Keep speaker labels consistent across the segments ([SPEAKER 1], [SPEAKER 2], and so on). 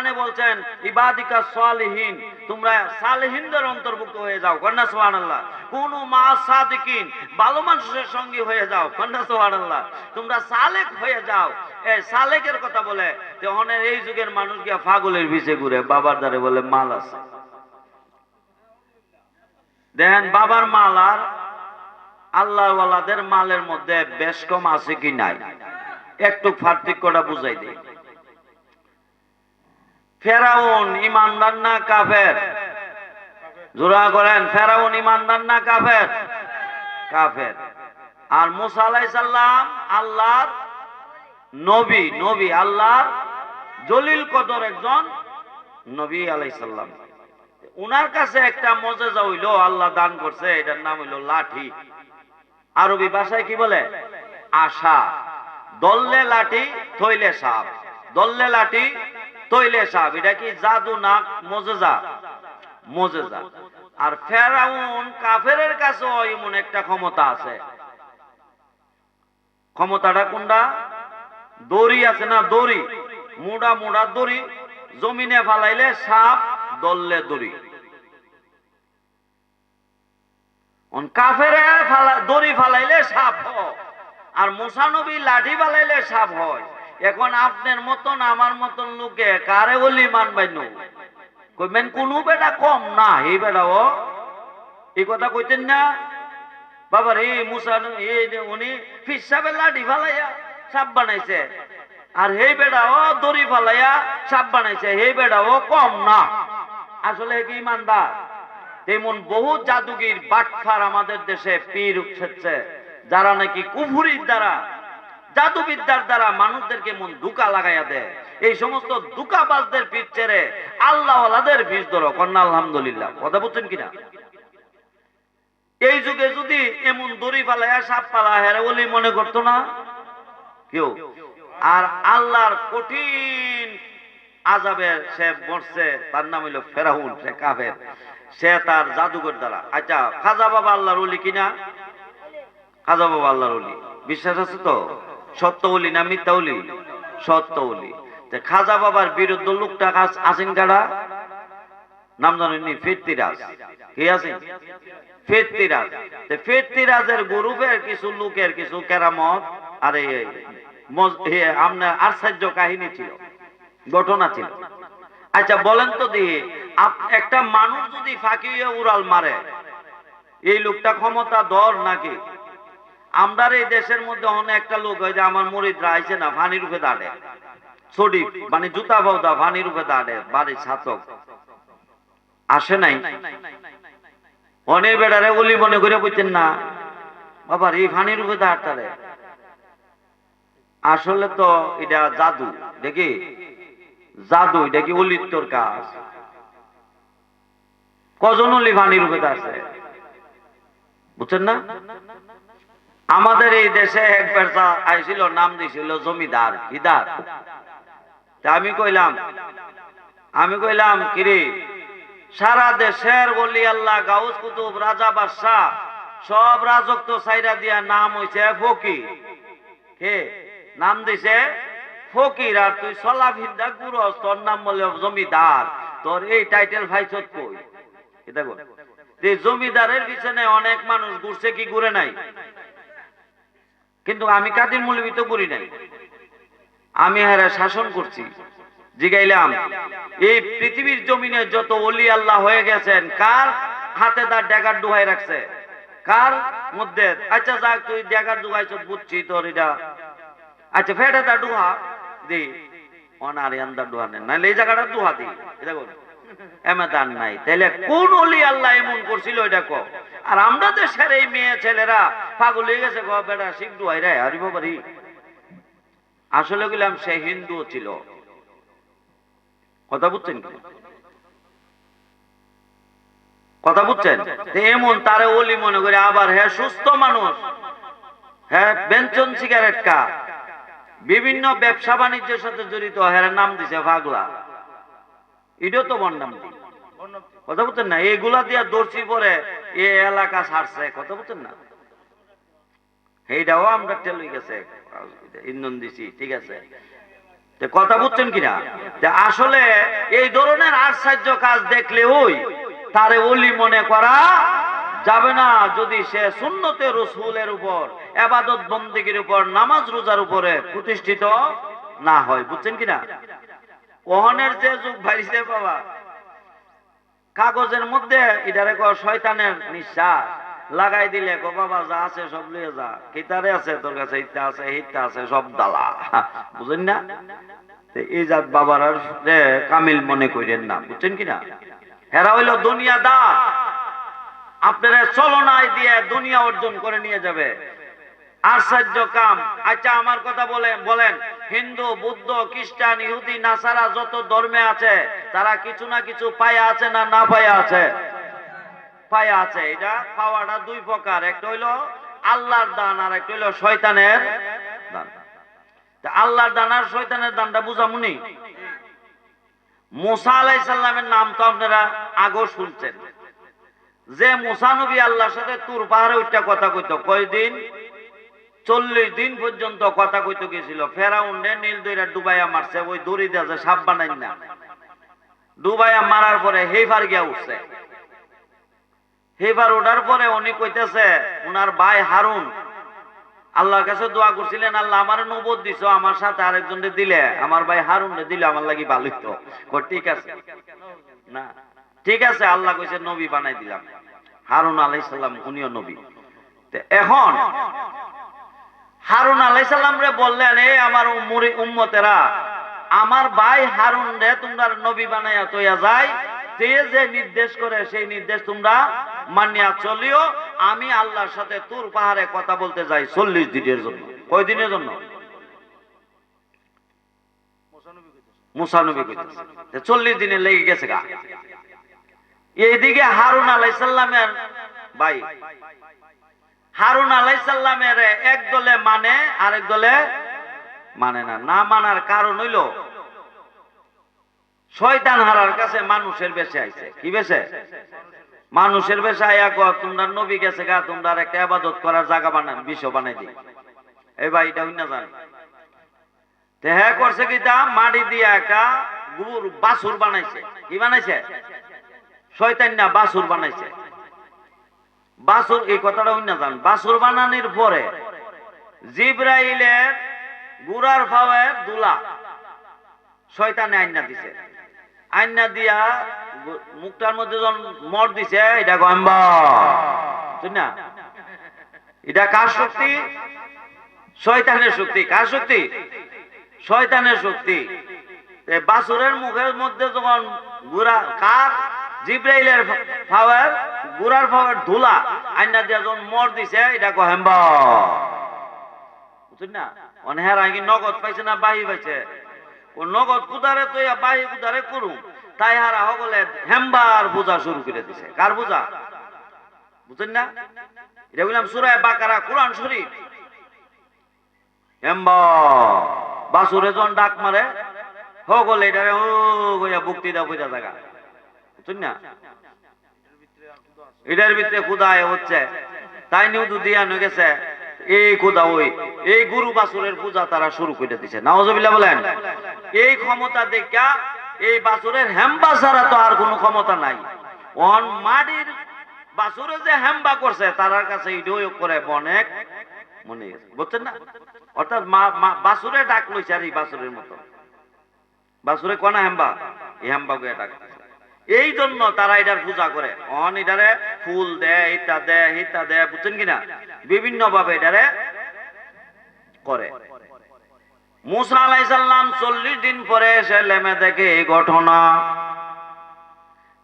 [SPEAKER 1] কোরআনে বলছেন, ইবাদিকা সালিহিন তোমরা সালেহিনদের অন্তর্ভুক্ত হয়ে যাও। কন্যা সুবহানাল্লাহ? কোন মা সাদিকিন, ভালো মানুষের সঙ্গী হয়ে যাও। কন্যা সুবহানাল্লাহ? তোমরা সালেক হয়ে যাও। এই সালেকের কথা বলে তখনের এই যুগের মানুষ গিয়া ফাগলের বিচে ঘুরে, বাবার দ্বারে বলে, মাল আছে। দেখেন বাবার মাল আর আল্লাহওয়ালাদের মালের মধ্যে বেশ কম আছে কি নাই? একটু ফার্তিক পার্থক্যটা বুঝাই দিই। ফেরাউন ইমানদার না কাফের? জোড়া করেন, ফেরাউন ইমানদার না কাফের? কাফের। আর মুসা আলাইসাল্লাম আল্লাহর নবী নবী আল্লাহর জলিল কদর একজন নবী আলাইসাল্লাম উনার কাছে একটা মজেজা হইল, আল্লাহ দান করছে, এটার নাম হইল লাঠি। আরবি ভাষায় কি বলে? আশা। দললে লাঠি, থইলে সাপ। দললে লাঠি তৈলে সাপ এটা কি জাদু না মজেজা? মজেজা। আর ফেরাউন কাফেরের কাছে এমন একটা ক্ষমতা আছে। ক্ষমতাটা কোনটা? দড়ি আছে না দড়ি? মুড়া মুড়া দড়ি। জমিনে ফালাইলে সাপ দললে দড়ি। কাফেরে দড়ি ফালাইলে সাপ হয়। আর মুসানবী লাঠি ফালাইলে সাপ হয়। এখন আপনার মতন, আমার মতন লোকে কারে বলি মানবাই নো কইবেন কোনো বেটা কম না, এই বেটা ও। এই কথা কইতেন না? বাবার এই মুসা এই যে উনি ফিসাবে লাঠি ফালাইয়া সাপ বানাইছে। আর হেই বেটা ও দড়ি ফালাইয়া সাপ বানাইছে হে বেটা ও কম না। আসলে কি ইমানদার? তেমন বহু জাদুগির বাটফার আমাদের দেশে পীর উঠছে, যারা নাকি কুফুরির দ্বারা জাদুবিদ্যার দ্বারা মানুষদেরকে মন দুকা লাগাইয়া দেয়। এই সমস্ত দুকাবাজদের পিঠ ছেড়ে আল্লাহওয়ালাদের বীজ ধরো। কন্যা, আলহামদুলিল্লাহ। কথা বলছেন কিনা? এই যুগে যদি এমন দড়ি পালাইয়া সাপ পালা হেরে বলি মনে করতো না? কেউ? আর আল্লাহর কঠিন আজাবে সে মরছে, তার নাম হইল ফেরাউন, সে কাফের। সে তার জাদুঘর দ্বারা। আচ্ছা খাজা বাবা আল্লাহর উলি কিনা? খাজা বাবা আল্লাহর উলি বিশ্বাস আছে তো? সত্য না মিথ্যা উলি সত্য উলি তে খাজা বাবার বিরুদ্ধ লোকটা কাজ- কারা? নাম জানেননি ফিরতিরাজ। ফিরতিরাজ। ফিরতিরাজের গ্রুপের কিছু লোকের কিছু কেরামত, আর আপনার আশ্চর্য কাহিনী ছিল, ঘটনা ছিল। আচ্ছা বলেন তো দিয়ে একটা মানুষ যদি ফাঁকিয়ে উড়াল মারে, এই লোকটা ক্ষমতা দর নাকি? আমরা এই দেশের মধ্যে অনেক একটা লোক হয় যে আমার মরিদরা আইছে না ফানি রূপে দাঁড়ে। ছড়ি মানে জুতা বাউদা ফানি রূপে দাঁড়ে, বাড়ির ছাতক। আসে নাই। অনেক বেড়ারে অলি মনে করে বুঝতেন না বাবার এই ফানি রূপে দাঁড়ারে আসলে তো এটা জাদু, দেখি? জাদু, এটা কি অলিত্তর কাজ? কজন অলি ফানি রূপে দাঁড়ছে বুঝছেন না? আমাদের এই দেশে এক বেড়া আইছিল, নাম দিছিল জমিদার হিদার তা আমি কইলাম আমি কইলাম, কিরে, সারা দেশের বলি আল্লাহ, গাউস কুতুব, রাজা বাদশাহ, সব রাজত্ব সাইরা দিয়া নাম হইছে ফকির। কে? নাম দিছে ফকির, আর তুই সলা ভিন্দা গুরস তোর নাম বলে জমিদার, তোর এই টাইটেল ভাইছত কই? এটা জমিদারের পিছনে অনেক মানুষ ঘুরছে কি ঘুরে নাই? কিন্তু আমি কাদের মূলবিত করি নাই। আমি হারা শাসন করছি। জিগাইলাম, এই পৃথিবীর জমিনে যত অলি আল্লাহ হয়ে গেছেন, কার হাতে তার ড্যাগার ডুহাই রাখছে? কার মধ্যে? আচ্ছা যাক, তুই ডেগার ডুহাইছ বুঝছি তোর এটা। আচ্ছা ফেটে তার ডুহা দি। অনার আন্দার ডুহা নেন নাহলে এই জায়গাটা ডুহা দি। এটা এমাদান নাই। তাহলে কোন অলি আল্লাহ এমন করছিল কো আর আমরা দেশের এই মেয়ে ছেলেরা, পাগল হয়ে গেছে গো রে, হারিব পারি। আসলে গেলাম সে হিন্দু ছিল। কথা বুঝছেন কি? কথা বুঝছেন? এমন তারে অলি মনে করে আবার হ্যাঁ সুস্থ মানুষ হ্যাঁ বেঞ্চন সিগারেট কা বিভিন্ন ব্যবসা বাণিজ্যের সাথে জড়িত হ্যাঁ নাম দিছে পাগলা এটাও তো বন কথা বুঝছেন না, এগুলা দিয়া দর্শি পরে এ এলাকা ছাড়ছে, কথা বুঝছেন না। এইটাও আমরা গেছে, ইন্ধন দিছি, ঠিক আছে। কথা বুঝছেন কিনা? আসলে এই ধরনের আশ্চর্য কাজ দেখলে ওই, তারে ওলি মনে করা যাবে না যদি সে সুন্নতে রসুলের উপর, এবাদত বন্দীগীর উপর, নামাজ রোজার উপরে প্রতিষ্ঠিত না হয়, বুঝছেন কিনা? ওহনের যে যুগ ভাইছে বাবা, কাগজের মধ্যে এটারে কো শয়তানের নিঃশ্বাস। লাগাই দিলে গো বাবা, যা আছে সব লিয়ে যা। কিতারে আছে, তোর কাছে ইত্যা আছে হিত্যা আছে, সব দালা। বুঝেন না? এই জাত বাবার আর কামিল মনে করেন না, বুঝছেন কিনা? হেরা হইল দুনিয়া দা আপনারা চলনায় দিয়ে দুনিয়া অর্জন করে নিয়ে যাবে। আশ্চর্য কাম। আচ্ছা আমার কথা বলেন বলেন হিন্দু, বুদ্ধ, খ্রিস্টান, ইহুদি, নাসারা যত ধর্মে আছে, তারা কিছু না কিছু পায়া আছে না না পায়া আছে? পায়া আছে। এটা পাওয়াটা দুই প্রকার। একটা হইল আল্লাহর দান, আর একটা হইল শয়তানের দান। আল্লাহর দান আর শয়তানের দানটা বুঝামুনি? মুসা আলাইসাল্লামের নাম তো আপনারা আগেও শুনছেন। যে মুসা নবী আল্লাহর সাথে তুর পাহাড়ে উঠটা কথা কইতো, কয়দিন? চল্লিশ দিন পর্যন্ত কথা কইতে গেছিল। ফেরাউন্ডে নীল দইরা ডুবাইয়া মারছে ওই দড়ি দিয়ে সাপ বানাই না। ডুবাইয়া মারার পরে হেফার গিয়া উঠছে। হেফার ওঠার পরে উনি কইতেছে উনার ভাই হারুন আল্লাহর কাছে দোয়া করছিলেন আল্লাহ আমার নবদ দিছো আমার সাথে আরেকজন দিলে আমার ভাই হারুন দিলে আমার লাগি ভালো হইতো। কই, ঠিক আছে। না। ঠিক আছে। আল্লাহ কইছে নবী বানাই দিলাম। হারুন আলাইহিস সালাম উনিও নবী। এখন হারুন আলাই সাল্লাম রে বললেন এই আমার উম্মতেরা, আমার ভাই হারুন রে, তোমরা নবী বানাইয়া তৈয়া যায় তে যে নির্দেশ করে, সেই নির্দেশ তোমরা মানিয়া চলিও। আমি আল্লাহর সাথে তুর পাহাড়ে কথা বলতে যাই চল্লিশ দিনের জন্য। কয় দিনের জন্য? চল্লিশ দিনে লেগে গেছে গা। এইদিকে হারুন আলাইসাল্লামের ভাই হারুন আলাইসাল্লামের এক দলে মানে আরেক দলে মানে না। না মানার কারণ হইল, শয়তান হারার কাছে মানুষের বেশে আইছে। কি বেশে? মানুষের বেশে আইয়া কো, তোমরা নবী গেছে গা, তোমরা একটা আবাদত করার জায়গা বানান বিশ্ব বানাই দিই। এই ভাই, এটা হইনা জান? হ্যাঁ করছে কি তা? মাটি দিয়ে একটা গুর বাসুর বানাইছে। কি বানাইছে? শয়তান না বাসুর বানাইছে। বাসুর, এই কথাটা অন্য জান। বাসুর বানানোর পরে জিব্রাইলের গুড়ার ফাওয়ের দুলা। শয়তানে আইনা দিছে। আইনা দিয়া মুখটার মধ্যে যখন মর দিছে, এটা গম্বা বুঝলি না? এটা কার শক্তি? শয়তানের শক্তি। কার শক্তি? শয়তানের শক্তি। বাসুরের মুখের মধ্যে যখন গুড়া কার? জিব্রাইলের ফাওয়ার গুড়ার ফাওয়ার ধুলা, আইনা দিয়া যখন মর দিছে, এটা কহেম্বা বুঝছেন না? অনহের আগে নগদ পাইছে না বাহি পাইছে? ও নগদ কুদারে তো বাহি কুদারে করুম। তাই হারা হগলে হেম্বার পূজা শুরু করে দিছে। কার পূজা? বুঝছেন না? এটা বললাম সুরায় বাকারা, কোরআন শরীফ। হেম্বা। বাসুরে যখন ডাক মারে, হগলে এটারে ও গইয়া বুক্তি দাও বুঝা জায়গা এটার ভিতরে হচ্ছে। তাই নয়ে গেছে। এই ওই, এই গুরু বাসুরের পূজা তারা শুরু করে দিছে। বলেন, এই ক্ষমতা দেখা, এই বাসুরের ছাড়া তো আর কোনো ক্ষমতা নাই। অন মাটির বাসুরে যে হেম্বা করছে তার কাছে করে অনেক মনে বুঝছেন না? অর্থাৎ বাসুরে ডাক লইছে আর এই বাসুরের মতো। বাসুরে কনা হেম্বা? এই গুয়া ডাক এই জন্য তারা এটার পূজা করে। অন এটারে ফুল দেয় ইত্যা দেয় ইত্যা দেয়, বুঝছেন কিনা? বিভিন্ন ভাবে এটারে করে। মুসা আলাইসাল্লাম চল্লিশ দিন পরে এসে লেমে দেখে এই ঘটনা।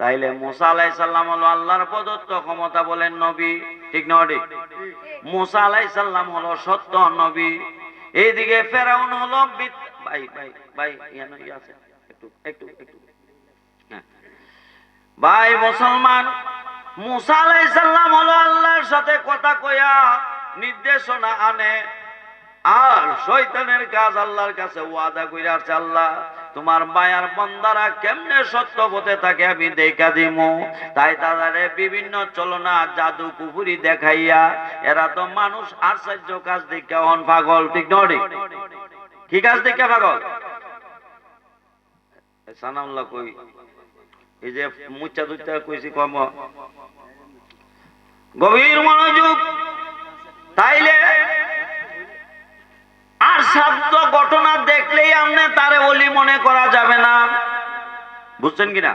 [SPEAKER 1] তাইলে মুসা আলাইসাল্লাম হলো আল্লাহর প্রদত্ত ক্ষমতা বলেন নবী। ঠিক না ঠিক? মুসা আলাইসাল্লাম হলো সত্য নবী। এইদিকে ফেরাউন হলো ভাই ভাই ভাই, ইয়ানো ইয়ে আছে। একটু একটু একটু। ভাই মুসলমান, মুসা হলো আল্লাহর সাথে কথা কয়া নির্দেশনা আনে। আর শৈতানের কাজ আল্লাহর কাছে ওয়াদা কইরা আছে আল্লাহ, তোমার মায়ার বন্দারা কেমনে সত্য পথে থাকে আমি দেখা দিমু। তাই তাদের বিভিন্ন চলনা, জাদু কুকুরি দেখাইয়া এরা তো মানুষ আশ্চর্য কাজ দেখে অন পাগল, ঠিক নয় কি কাজ দেখে পাগল? সানাউল্লাহ কই? এই যে মুচা দুইটা কইছি কম। গভীর মনোযোগ। তাইলে আর শব্দ ঘটনা দেখলেই আমনে তারে বলি মনে করা যাবে না। বুঝছেন কিনা?